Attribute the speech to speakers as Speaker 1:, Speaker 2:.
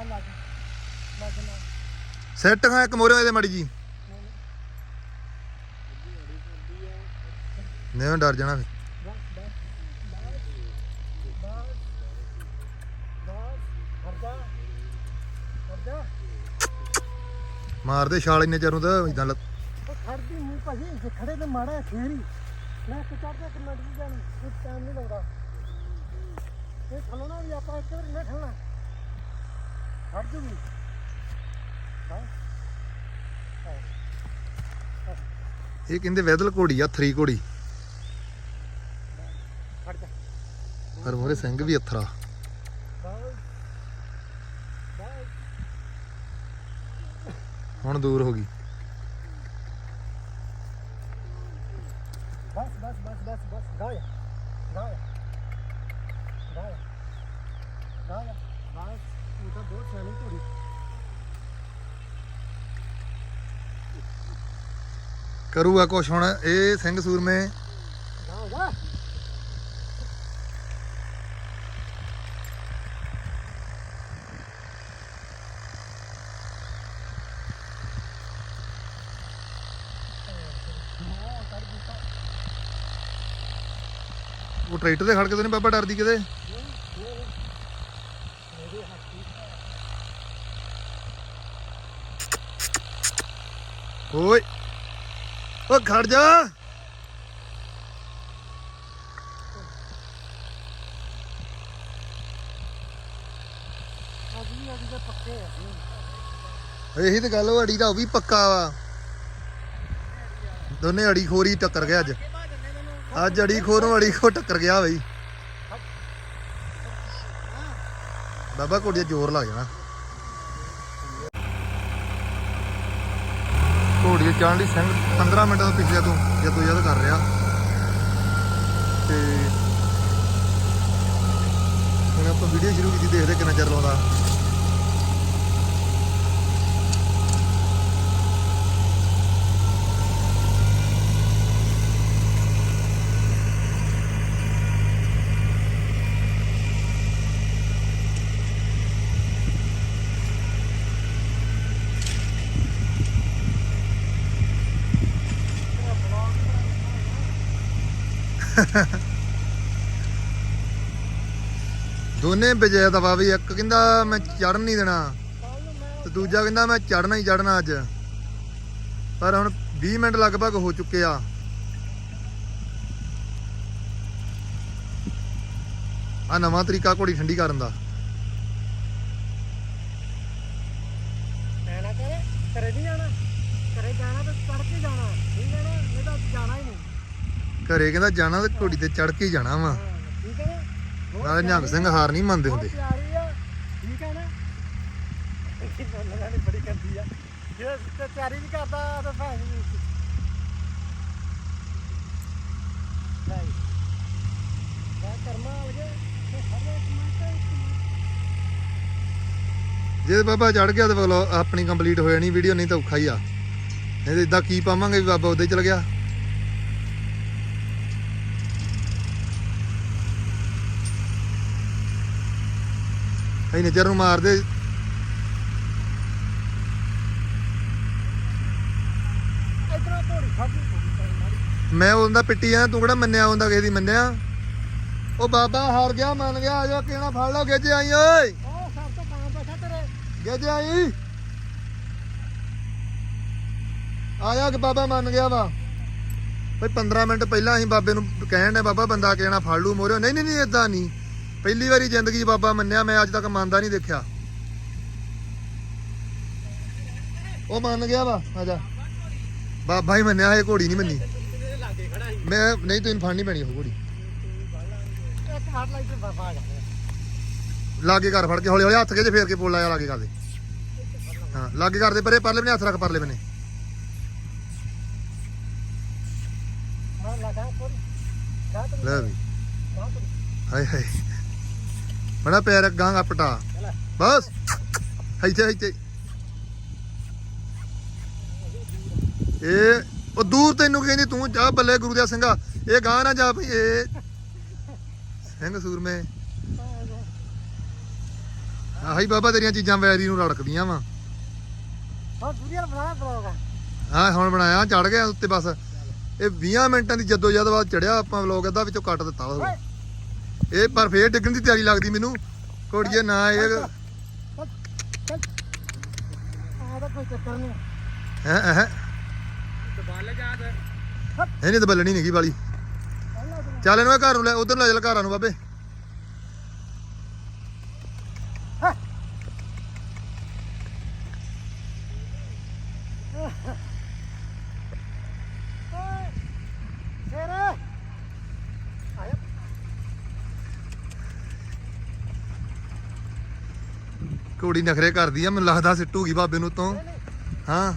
Speaker 1: ਆ ਲੱਗ ਲੱਗ
Speaker 2: ਸੈੱਟ ਹਾਂ ਇੱਕ ਮੋਰੇ ਇਹਦੇ ਮਾੜੀ ਜੀ। ਨਹੀਂ ਡਰ ਜਾਣਾ ਫਿਰ। ਮਾਰਦੇ ਛਾਲ ਇੰਨੇ ਚਿਰ ਨੂੰ ਤਾਂ ਇਦਾਂ
Speaker 1: ਉਹ ਖੜਦੀ ਨਹੀਂ ਭਾਜੀ ਜੇ ਖੜੇ ਤੇ ਮਾੜਾ ਖੇਰੀ ਮੈਂ ਕਿ ਚੜਦਾ ਕਿ ਮਿੰਟ ਦੀ ਜਾਣੀ ਕੋਈ ਟਾਈਮ ਨਹੀਂ ਲੱਗਦਾ। ਇਹ ਖਲੋਣਾ ਵੀ ਆਪਾਂ ਇੱਕ ਵਾਰੀ ਨਾ ਖਲਣਾ। ਖੜ ਜੂਗੀ ਹਾਂ।
Speaker 2: ਇਹ ਕਹਿੰਦੇ ਵੈਦਲ ਘੋੜੀ ਆ ਥਰੀ ਘੋੜੀ।
Speaker 1: ਖੜ ਜਾ।
Speaker 2: ਪਰ ਮੋਰੇ ਸਿੰਘ ਵੀ ਅਥਰਾ। ਹੁਣ ਦੂਰ ਹੋ ਗਈ
Speaker 1: ਬਸ ਬਸ ਬਸ ਬਸ ਬਸ ਗਾਇਆ ਗਾਇਆ ਗਾਇਆ ਗਾਇਆ ਬਸ ਤੂੰ ਤਾਂ ਬਹੁਤ ਸਿਆਣੀ ਘੋੜੀ
Speaker 2: ਕਰੂਗਾ ਕੁਛ ਹੁਣ ਇਹ ਸਿੰਘ ਸੂਰਮੇ। ਉਹ ਟਰੈਕਟਰ ਤੇ ਖੜ ਕੇ ਤਾਂ ਨਹੀਂ ਬਾਬਾ ਡਰਦੀ ਕਿਤੇ? ਓਏ, ਓ ਖੜ ਜਾ। ਇਹੀ ਤੇ ਗੱਲ, ਉਹ ਅੜੀ ਦਾ, ਉਹ ਵੀ ਪੱਕਾ ਵਾ। ਦੋਨੇ ਅੜੀ ਖੋਰੀ ਟੱਕਰ ਗਿਆ ਅੱਜ। ਅੱਜ ਅੜੀ ਖੋਰ ਨੂੰ ਅੜੀ ਖੋ ਟੱਕਰ ਗਿਆ ਬਈ। ਬਾਬਾ ਕੋੜੀਆ ਜ਼ੋਰ ਲੱਗ ਜਾਣਾ ਘੋੜੀਏ ਚੜ੍ਹਨ ਲਈ ਸਿੰਘ 15 ਮਿੰਟਾਂ ਤੋਂ ਪਿਛਲੇ ਤੋਂ ਜਦੋਂ ਯਾਦ ਕਰ ਰਿਹਾ। ਤੇ ਹੁਣ ਆਪਾਂ ਵੀਡੀਓ ਸ਼ੁਰੂ ਕੀਤੀ, ਦੇਖਦੇ ਕਿੰਨਾ ਚਿਰ ਲਾਉਂਦਾ। ਦੋਨੇ ਵਿਜੇ ਦਵਾ ਵੀ ਇੱਕ ਕਹਿੰਦਾ ਮੈਂ ਚੜਨ ਨਹੀਂ ਦੇਣਾ ਤੇ ਦੂਜਾ ਕਹਿੰਦਾ ਮੈਂ ਚੜਨਾ ਹੀ ਚੜਨਾ ਅੱਜ। ਪਰ ਹੁਣ 20 ਮਿੰਟ ਲਗਭਗ ਹੋ ਚੁੱਕੇ ਆ। ਆ ਨਵਾਂ ਤਰੀਕਾ ਘੋੜੀ ਠੰਡੀ ਕਰਨ ਦਾ।
Speaker 1: ਕਰੇ ਨਹੀਂ ਜਾਣਾ। ਕਰੇ ਜਾਣਾ ਤੇ ਚੜ ਕੇ ਜਾਣਾ। ਠੀਕ ਹੈ ਨਾ ਨਹੀਂ ਤਾਂ ਜਾਣਾ ਹੀ ਨਹੀਂ।
Speaker 2: ਘਰੇ ਕਹਿੰਦਾ ਜਾਣਾ ਤੇ ਘੋੜੀ ਤੇ ਚੜ ਕੇ ਜਾਣਾ ਵਾ।
Speaker 1: ਠੀਕ ਹੈ ਨਾ
Speaker 2: ਨਾਲੇ ਨਿਹੰਗ ਸਿੰਘ ਹਾਰ ਨਹੀਂ ਮੰਨਦੇ ਹੁੰਦੇ।
Speaker 1: ਪਿਆਰੀ ਆ ਠੀਕ ਹੈ ਨਾ ਇਹ ਬੰਦਾ ਨਹੀਂ ਬੜੀ ਕਰਦੀ ਆ ਜੇ ਤੇ ਤਿਆਰੀ ਵੀ ਕਰਦਾ ਤਾਂ ਭਾਂ ਨਹੀਂ ਲੈ ਮੈਂ ਕਰਮਾ ਲਗੇ ਤੇ ਹਰ ਇੱਕ ਮਿੰਟ
Speaker 2: ਜੇ ਬਾਬਾ ਚੜ ਗਿਆ ਤੇ ਬੋਲੋ ਆਪਣੀ ਕੰਪਲੀਟ ਹੋ ਜਾਣੀ ਵੀਡੀਓ ਨਹੀਂ ਤਾਂ ਔਖਾ ਹੀ ਆ। ਨਹੀਂ ਤੇ ਇਦਾਂ ਕੀ ਪਾਵਾਂਗੇ ਵੀ ਬਾਬਾ ਉਦਾਂ ਹੀ ਚਲ ਗਿਆ ਇਹਨੇ ਚਿਰ ਨੂੰ ਮਾਰਦੇ।
Speaker 1: ਇਤਨਾ ਘੋੜੀ ਖਾਦੀ
Speaker 2: ਮੈਂ ਉਹਦਾ ਪਿੱਟੀ ਆ ਤੂੰ ਕਿਹੜਾ ਮੰਨਿਆ ਹੁੰਦਾ ਕਿਸੇ ਦੀ ਮੰਨਿਆ? ਉਹ ਬਾਬਾ ਹਾਰ ਗਿਆ ਮੰਨ ਗਿਆ ਆ ਜਾ ਕਿਹੜਾ ਫੜ ਲਓ ਗਿੱਜ ਆਈ ਓਏ।
Speaker 1: ਉਹ ਸਭ ਤੋਂ ਕੰਮ ਬੈਠਾ ਤੇਰੇ।
Speaker 2: ਗਿੱਜ ਆਈ। ਆ ਜਾ ਕਿ ਬਾਬਾ ਮੰਨ ਗਿਆ ਵਾ। ਬਈ 15 ਮਿੰਟ ਪਹਿਲਾਂ ਅਸੀਂ ਬਾਬੇ ਨੂੰ ਕਹਿਣ ਦੇ ਬਾਬਾ ਬੰਦਾ ਕਿਹੜਾ ਫੜ ਲੂ ਮੋਰਿਓ। ਨਹੀਂ ਨਹੀਂ ਨਹੀਂ ਇਦਾਂ ਨਹੀਂ। ਪਹਿਲੀ ਵਾਰੀ ਜ਼ਿੰਦਗੀ 'ਚ ਬਾਬਾ ਮੰਨਿਆ, ਮੈਂ ਅੱਜ ਤੱਕ ਮੰਨਦਾ ਨਹੀਂ ਦੇਖਿਆ। ਉਹ ਮੰਨ ਗਿਆ ਵਾ, ਆ ਜਾ। ਬਾਬਾ ਹੀ ਮੰਨਿਆ, ਇਹ ਘੋੜੀ ਨਹੀਂ ਮੰਨੀ। ਮੈਂ, ਨਹੀਂ, ਤੈਨੂੰ ਫੜਨੀ ਪੈਣੀ ਉਹ ਘੋੜੀ। ਲਾਗੇ ਕਰ ਫੜ ਕੇ, ਹੌਲੀ ਹੌਲੀ ਹੱਥ ਕੇ ਜੇ ਫੇਰ ਕੇ ਬੋਲ ਲਾਇਆ ਲਾਗੇ ਕਰ ਦੇ। ਹਾਂ, ਲਾਗੇ ਕਰ ਦੇ ਪਰੇ ਪਰਲੇ ਬਨੇ ਹੱਥ ਰੱਖ ਪਰਲੇ ਬਨੇ ਲੈ ਵੀ। ਹਾਏ ਹਾਏ। ਬੜਾ ਪੈਰ ਗਾਂਗਾ ਪਟਾ
Speaker 1: ਚਲਾ
Speaker 2: ਬਸ। ਇੱਥੇ ਇੱਥੇ। ਇਹ ਉਹ ਦੂਰ ਤੈਨੂੰ ਕਹਿੰਦੀ ਤੂੰ ਜਾ ਬੱਲੇ ਗੁਰੂ ਦਾ ਸਿੰਘਾ। ਇਹ ਗਾਂ ਨਾ ਜਾ ਭਈ ਇਹ ਸਿੰਘ ਸੂਰਮੇ। ਆਹੀ ਬਾਬਾ ਤੇਰੀਆਂ ਚੀਜ਼ਾਂ ਵੈਰੀ ਨੂੰ ਰੜਕਦੀਆਂ ਵਾ।
Speaker 1: ਹਾਂ ਵੀਡੀਓ ਬਣਾ ਬਲੌਗ
Speaker 2: ਹਾਂ ਹੁਣ ਬਣਾਇਆ ਚੜ ਗਿਆ ਉੱਤੇ ਬਸ। ਇਹ 20 ਮਿੰਟਾਂ ਦੀ ਜੱਦੋ ਜਦ ਬਾਅਦ ਚੜਿਆ ਆਪਾਂ ਵਲੋਗ ਅੱਧਾ ਵਿੱਚੋਂ ਕੱਟ ਦਿੱਤਾ ਵਾ। ਇਹ ਪਰ ਫੇਰ ਡਿੱਗਣ ਦੀ ਤਿਆਰੀ ਲੱਗਦੀ ਮੈਨੂੰ। ਕੋੜੀਏ ਨਾ ਇਹ
Speaker 1: ਚੱਲ ਆ ਤਾਂ ਕੋਈ ਚੱਕਰ ਨਹੀਂ।
Speaker 2: ਹੈ ਹੈ
Speaker 3: ਦਬਾਲ ਜਾ ਦੇ
Speaker 2: ਇਹ ਨਹੀਂ ਤਾਂ ਬੱਲਣੀ ਨਹੀਂ ਗਈ ਵਾਲੀ। ਚੱਲ ਇਹਨੂੰ ਇਹ ਘਰ ਨੂੰ ਲੈ ਉਧਰ ਲੈ ਚੱਲ ਘਰਾਂ ਨੂੰ ਬਾਬੇ। ਘੋੜੀ ਨਖਰੇ ਕਰਦੀ ਆ ਮੈਨੂੰ ਲੱਗਦਾ ਸਿੱਟੂਗੀ ਬਾਬੇ ਨੂੰ ਤੋਂ ਹਾਂ।